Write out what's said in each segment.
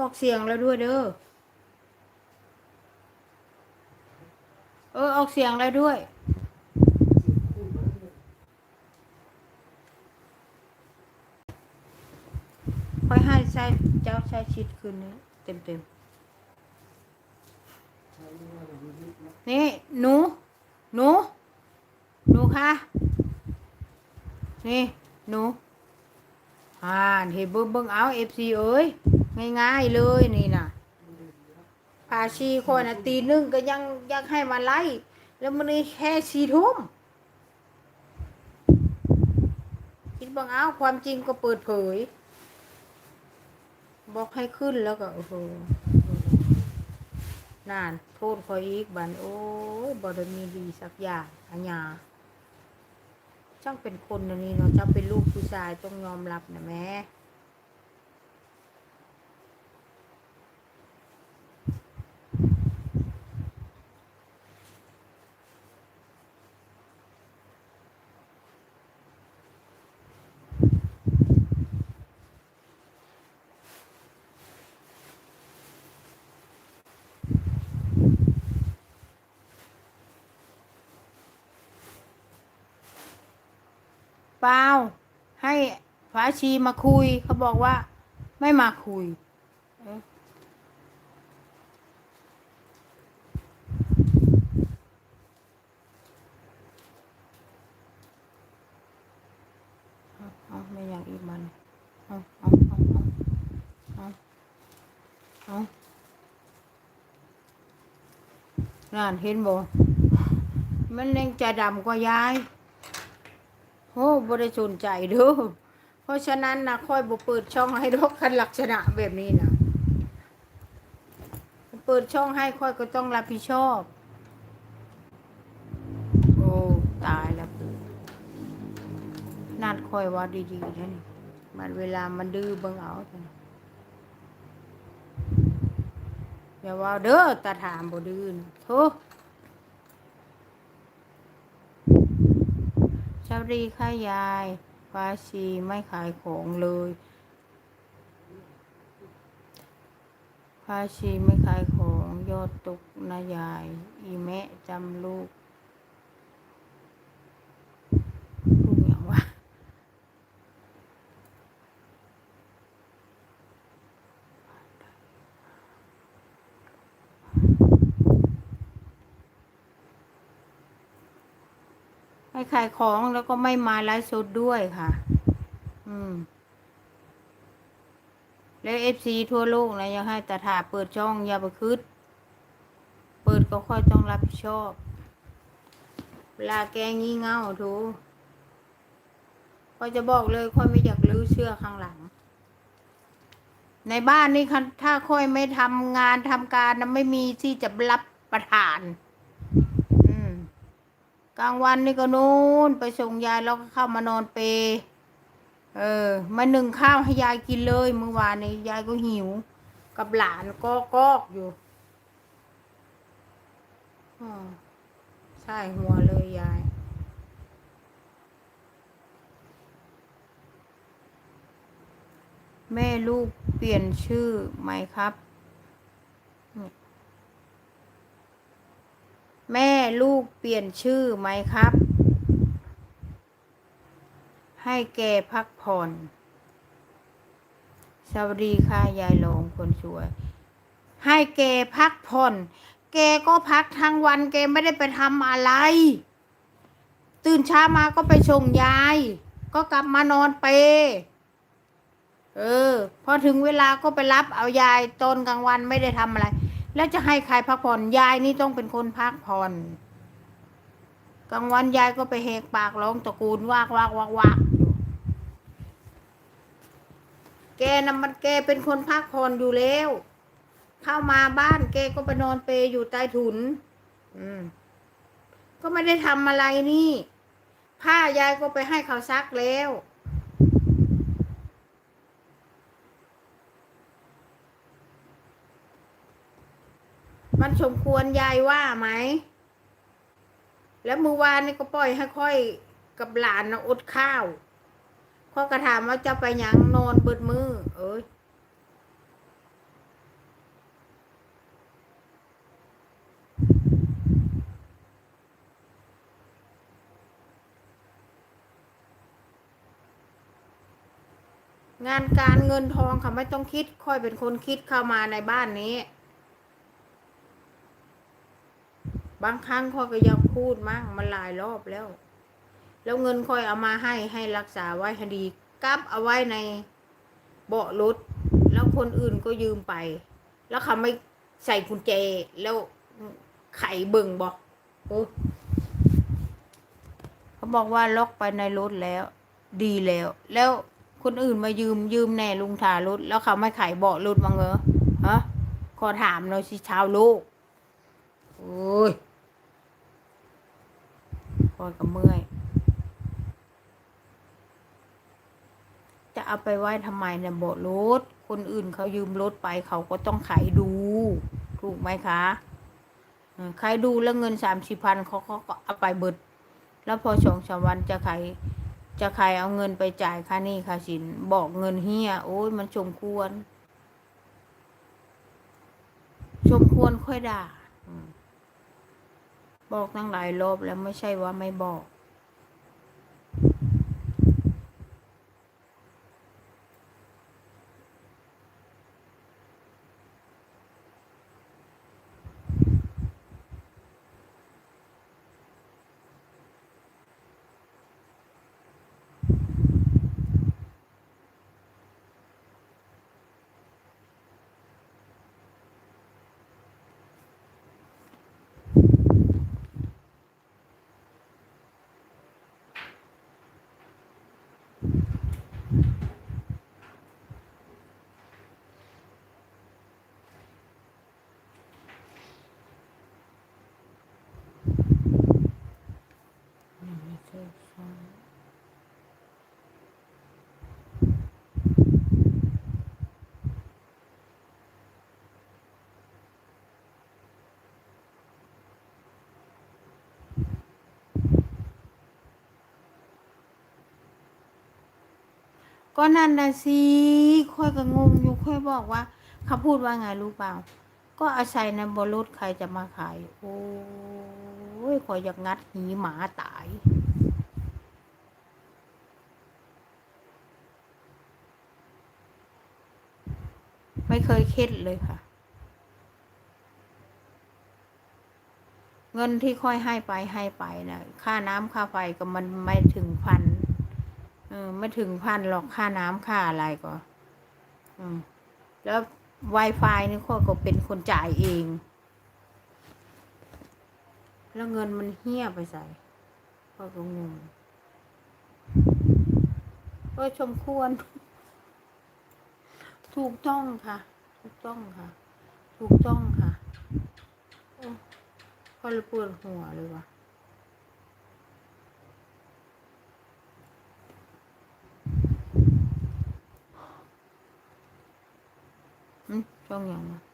ออกเสียงแล้วด้วยเด้อ เออ ออกเสียงแล้วด้วย ค่อยให้ใช้เจ้าใช้ชิดคืนนี้เต็มเต็มนี่ หนู หนู หนูค่ะ นี่ หนู อ่าเห็นเบิ้งเบิ้งเอาเอฟซีเอ้ย ง่ายๆเลยนี่นะผาชีคนน่ะตีหนึ่งก็ยังยังให้มาไล่ แล้วมันนี่แค่สี่ทุ่มคิดบังเอาความจริงก็เปิดเผย บอกให้ขึ้นแล้วก็ โอ้โหนาน โทษคอยอีกบัน โอ้ยบอดมีดีสักอย่างอัญญาช่างเป็นคนนะนี่เนาะเจ้าเป็นลูกผู้ชายต้องยอมรับนะแม่ เปล่าให้ฝาชีมาคุย เขาบอกว่า ไม่มาคุยเอาเอาไม่อย่างอีกมันเอาเอาเอาเอาเอาเอานั่นเห็นบ่มันยังจะดำกว่ายาย อ้บริสุทธิ์ใจเด้อเพราะฉะนั้นนะค่อยบ่เปิดช่องให้ดอกคันลักษณะแบบนี้นะเปิดช่องให้ค่อยก็ต้องรับผิดชอบ โอ้ตายแล้วนัดค่อยว่าดีๆนะนี่มันเวลามันดื้อเบิ่งเอาเอะอย่าว่าเด้อตาถามบ่ดื้อนะโธ่ สวัสดีค่ะยายฟาชีไม่ขายของเลยฟาชีไม่ขายของยอดตกนะยาย อีแม่จำลูก ลูกอย่างวะไม่ ขายของแล้วก็ไม่มาไลฟ์สดด้วยค่ะ อืม แล้วเอฟซีทั่วโลกนะยังให้ตาถาเปิดช่องอย่าไปคืดเปิดก็ค่อยต้องรับผิดชอบ เวลาแกงี่เง่าทูก็จะบอกเลยค่อยไม่อยากลื้อเชื่อข้างหลัง ในบ้านนี่คันถ้าค่อยไม่ทำงานทำการนะไม่มีที่จะรับประทาน กลางวันนี่ก็นู่นไปส่งยายแล้วก็เข้ามานอนเป เออ มาหนึ่งข้าวให้ยายกินเลยเมื่อวานนี้ยายก็หิว กับหลานก็กอกอยู่ออใช่หัวเลยยายแม่ลูกเปลี่ยนชื่อไหมครับ แม่ลูกเปลี่ยนชื่อไหมครับ ให้แกพักผ่อน สวัสดีค่ะยายหลงคนสวย ให้แกพักผ่อน แกก็พักทั้งวันแกไม่ได้ไปทำอะไร ตื่นเช้ามาก็ไปส่งยาย ก็กลับมานอนเป เออ พอถึงเวลาก็ไปรับเอายายตอนกลางวันไม่ได้ทำอะไร แล้วจะให้ใครพักผ่อนยายนี่ต้องเป็นคนพักผ่อนกลางวันยายก็ไปเฮกปากร้องตะกูลวากวากวากวากแกนะมันแกเป็นคนพักผ่อนอยู่แล้ว เข้ามาบ้านแกก็ไปนอนเปรอยู่ใต้ถุน อืม ก็ไม่ได้ทำอะไรนี่ ผ้ายายก็ไปให้เขาซักแล้ว มันสมควรยายว่าไหม แล้วเมื่อวานนี่ก็ปล่อยให้ค่อยกับหลานนะอดข้าวข้อกระถามว่าจะไปยังนอนเบิดมือ เอ้ยงานการเงินทองเขาไม่ต้องคิดค่อยเป็นคนคิดเข้ามาในบ้านนี้ บางครั้งค่อยก็ยังพูดมากมันหลายรอบแล้ว แล้วเงินค่อยเอามาให้ให้รักษาไว้ให้ดีกับเอาไว้ในเบาะรถ แล้วคนอื่นก็ยืมไป แล้วเขาไม่ใส่กุญแจแล้วไขเบิ่งบอกโอ้เขาบอกว่าล็อกไปในรถแล้ว ดีแล้ว แล้วคนอื่นมายืมยืมแน่ลุงทารถ แล้วเขาไม่ไขเบาะรถมั้งเหรอฮะขอถามหน่อยสิชาวโลกโอ้ย พอยกับเมื่อย จะเอาไปไว้ทำไมเนี่ยเบรถ คนอื่นเขายืมรถไปเขาก็ต้องไขดู ถูกไหมคะเออใครดูแล้วเงินสามสิบพันเขาก็เอาไปเบิด แล้วพอสองสามวันจะใครจะใครเอาเงินไปจ่ายค่านี้ค่าสิน บอกเงินเฮียโอ้ยมันสมควรสมควรค่อยด่า บอกตั้งหลายรอบแล้วไม่ใช่ว่าไม่บอก ก็นั่นนะสิค่อยก็งงอยู่ค่อยบอกว่าเขาพูดว่าไงรู้เปล่า ก็อาศัยในบรถใครจะมาขาย โอ้ยค่อยอยากงัดหีหมาตาย ไม่เคยคิดเลยค่ะ เงินที่ค่อยให้ไปให้ไปนะค่าน้ำค่าไฟก็มันไม่ถึงพัน เออไม่ถึงพันหรอกค่าน้ำค่าอะไรก็อืมแล้ว Wi-Fi นี่ข้อก็เป็นคนจ่ายเอง แล้วเงินมันเฮี้ยไปใส่ข้อก็งงก็ชมควร ถูกต้องค่ะ ถูกต้องค่ะ ถูกต้องค่ะ โอ้พอละปวดหัวเลยวะอื มช่อ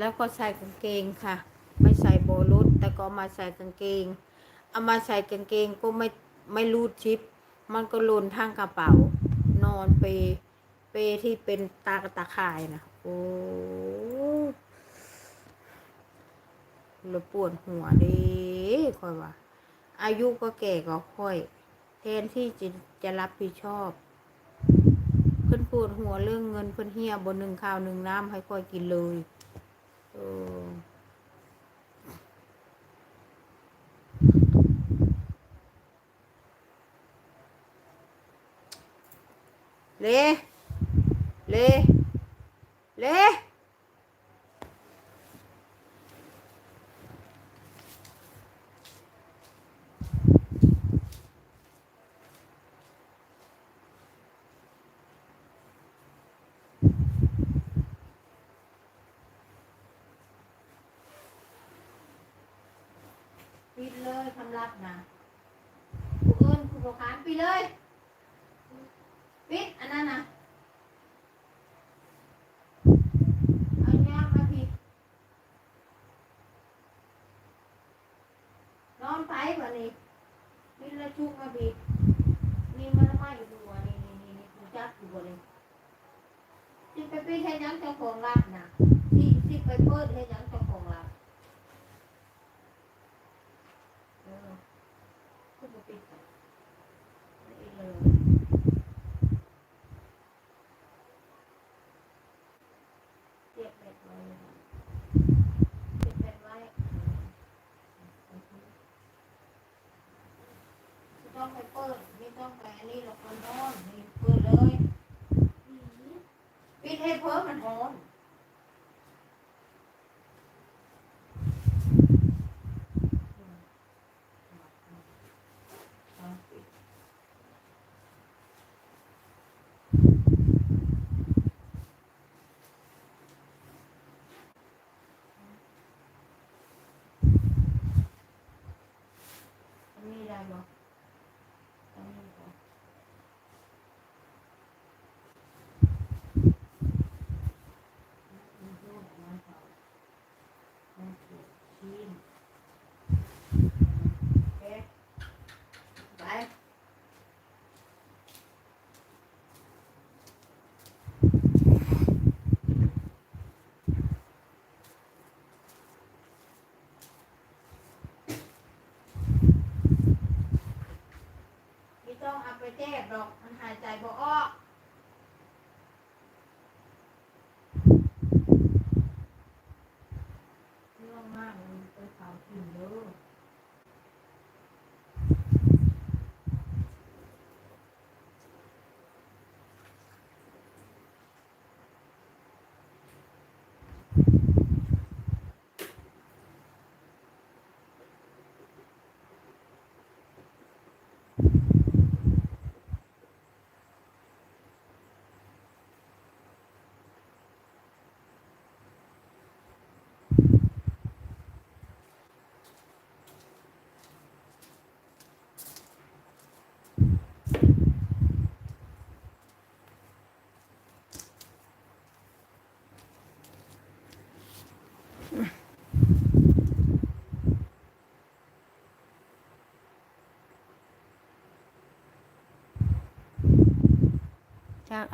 แล้วก็ใส่กางเกงค่ะ ไม่ใส่โบรุษแต่ก็มาใส่กางเกง เอามาใส่กางเกงก็ไม่ไม่รูดชิป มันก็ลุนทางกระเป๋า นอนเป เปที่เป็นตากระตาข่ายนะโอ้แล้วปวดหัวดิค่อยว่า อายุก็แก่ก็ค่อย แทนที่จะจะรับผิดชอบเพิ่นปวดหัวเรื่องเงินเพิ่นเฮียบนหนึ่งข้าวหนึ่งน้ำให้ค่อยกินเลย เออเ Oh, no.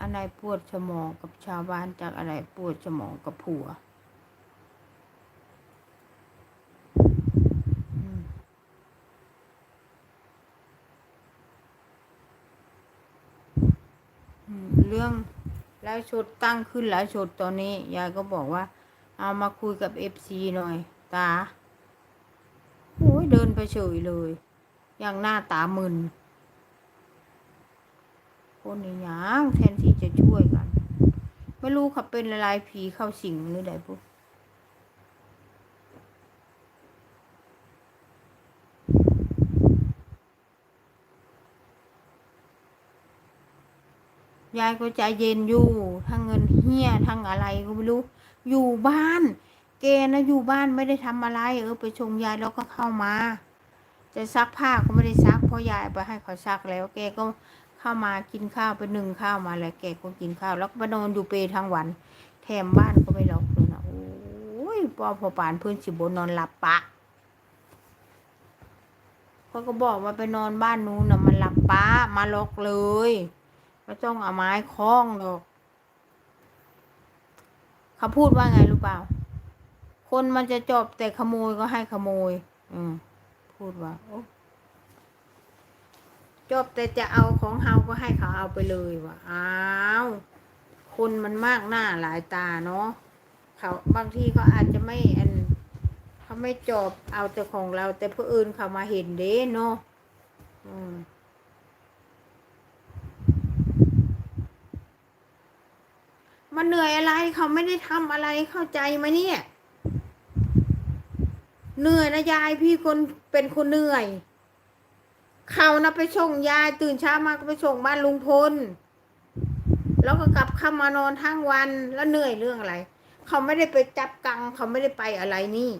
อะไรปวดสมองกับชาวบ้านจากอะไรปวดสมองกับผัวเรื่องไลฟ์สดตั้งขึ้นไลฟ์สดตอนนี้ยายก็บอกว่า เอามาคุยกับเอฟซีหน่อย ตาโอ้ยเดินไปเฉยเลย อย่างหน้าตามึน คนนี่หยังแทนที่จะช่วยกัน ไม่รู้เขาเป็นละลายผีเข้าสิงหรือใดพวกยายก็ใจเย็นอยู่ทั้งเงินเฮี้ยทั้งอะไรก็ไม่รู้ อยู่บ้าน เกนะอยู่บ้านไม่ได้ทำอะไร เออไปชงยายแล้วก็เข้ามา จะซักผ้าก็ไม่ได้ซักเพราะยายไปให้เขาซักแล้ว แกก็ เข้ามากินข้าวไปหนึ่งข้าวมาแล้วแกก็กินข้าว แล้วก็ไปนอนอยู่เปรทั้งวัน แถมบ้านก็ไม่ล็อกเลยนะโอ้ยพอพอปานเพื่อนสิบนนอนหลับปะเขาก็บอกว่าไปนอนบ้านนู้นนะมันหลับปะมาล็อกเลยไม่ต้องเอาไม้คล้องหรอกเขาพูดว่าไงรู้เปล่า คนมันจะจบแต่ขโมยก็ให้ขโมย อืมพูดว่าโอ้ จบแต่จะเอาของเฮาก็ให้เขาเอาไปเลยว่ะอ้าวคนมันมากหน้าหลายตาเนาะเขาบางทีเขาอาจจะไม่อันเขาไม่จบเอาแต่ของเรา แต่ผู้อื่นเขามาเห็นเด้เนาะอืมมันเหนื่อยอะไรเขาไม่ได้ทำอะไรเข้าใจไหมเนี่ย เหนื่อยนะยายพี่คนเป็นคนเหนื่อย เขานะไปส่งยายตื่นเช้ามาก็ไปส่งบ้านลุงพล แล้วก็กลับเข้ามานอนทั้งวันแล้วเหนื่อยเรื่องอะไร เขาไม่ได้ไปจับกัง เขาไม่ได้ไปอะไรนี่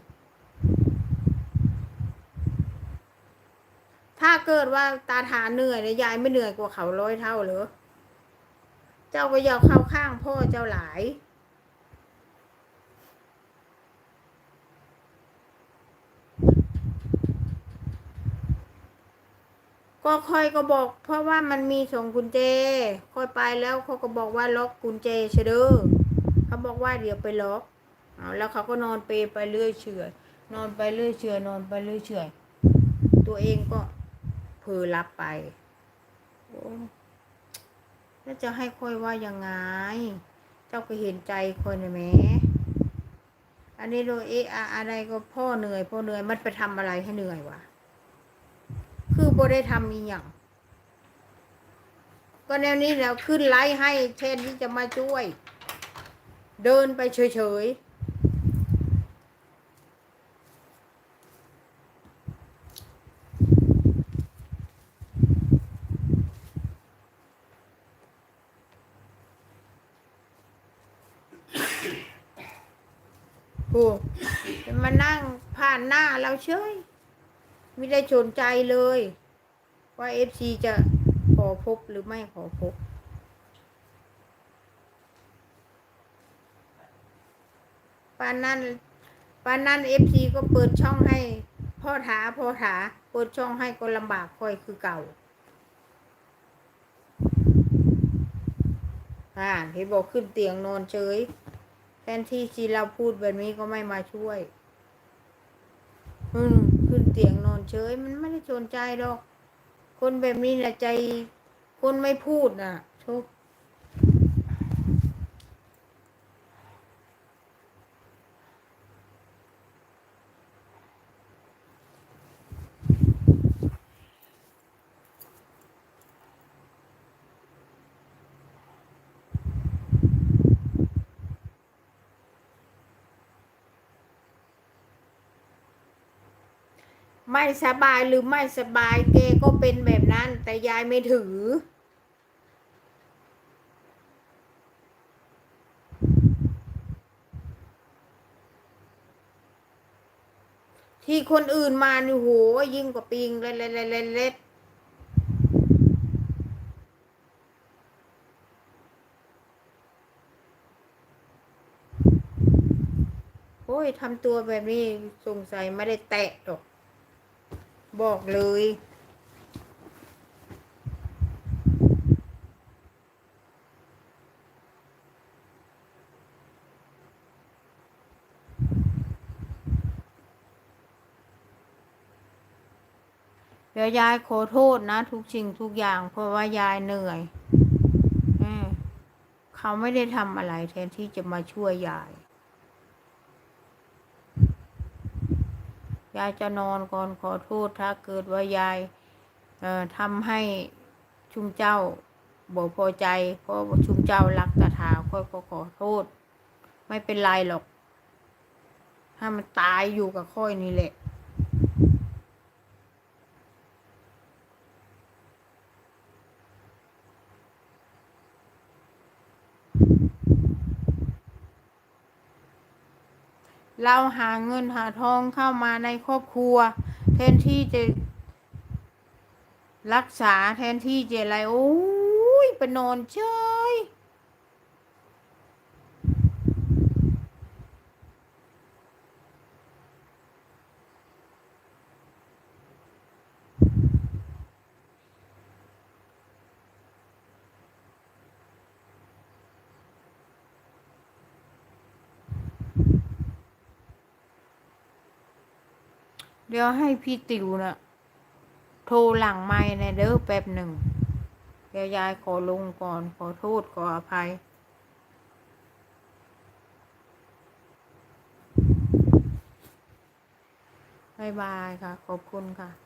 ถ้าเกิดว่าตาถานเหนื่อยเนี่ยยายไม่เหนื่อยกว่าเขาร้อยเท่าเหรอ เจ้าก็อยาเข้าข้างพ่อเจ้าหลาย ก็ค่อยก็บอก เพราะว่ามันมีส่งกุญแจค่อยไปแล้วเขาก็บอกว่าล็อกกุญแจเชเด้อเขาบอกว่าเดี๋ยวไปล็อกเอาแล้วเขาก็นอนเปไปเรื่อยเฉอยนอนไปเรื่อยเฉอยนอนไปเรื่อยเฉอยตัวเองก็เผลอรับไปโอ้แล้วจะให้ค่อยว่ายังไง เจ้าก็เห็นใจค่อยนะแหม่อันนี้โดยเอะอะอะไรก็พ่อเหนื่อยพ่อเหนื่อยมันไปทำอะไรให้เหนื่อยวะ คือบ่ได้ทำอีหยังก็แนวนี้แล้วขึ้นไลฟ์ให้แทนที่จะมาช่วย เดินไปเฉยๆโอ้มานั่งผ่านหน้าเราเฉย ไม่ได้สนใจเลย ว่าเอฟซีจะขอพบหรือไม่ขอพบ ปานนั้นปานนั้นเอฟซีก็เปิดช่องให้พ่อถาพ่อถาเปิดช่องให้ก็ลำบากค่อยคือเก่าอ่าเห็นบอกขึ้นเตียงนอนเฉยแทนที่ทีเราพูดแบบนี้ก็ไม่มาช่วย อืม เตียงนอนเฉย มันไม่ได้สนใจหรอก คนแบบนี้แหละใจ คนไม่พูดน่ะทุก ไม่สบายหรือไม่สบายเกก็เป็นแบบนั้น แต่ยายไม่ถือ ที่คนอื่นมานี่โหยิ่งกว่าปิงเล็ดเล็ดเล็ดเล็ดเล็ดโอ้ยทำตัวแบบนี้สงสัยไม่ได้แตะหรอก บอกเลย เดี๋ยวยายขอโทษนะ ทุกสิ่งทุกอย่าง เพราะว่ายายเหนื่อยเออเขาไม่ได้ทำอะไรแทนที่จะมาช่วยยาย ยายจะนอนก่อนขอโทษถ้าเกิดว่ายายทำให้ชุมเจ้าบ่พอใจเพราะชุมเจ้ารักตาถาค่อยก็ขอโทษ ไม่เป็นไรหรอก ถ้ามันตายอยู่กับค่อยนี่แหละ เราหาเงินหาทองเข้ามาในครอบครัว แทนที่จะรักษาแทนที่จะอะไรโอ้ยไปนอนเฉย เดี๋ยวให้พี่ติวนะ่ะโทรหลังไม่ในเด้อแป๊บหนึ่งเดี๋ยวยายขอลงก่อนขอโทษขออภัย บายบายค่ะ ขอบคุณค่ะ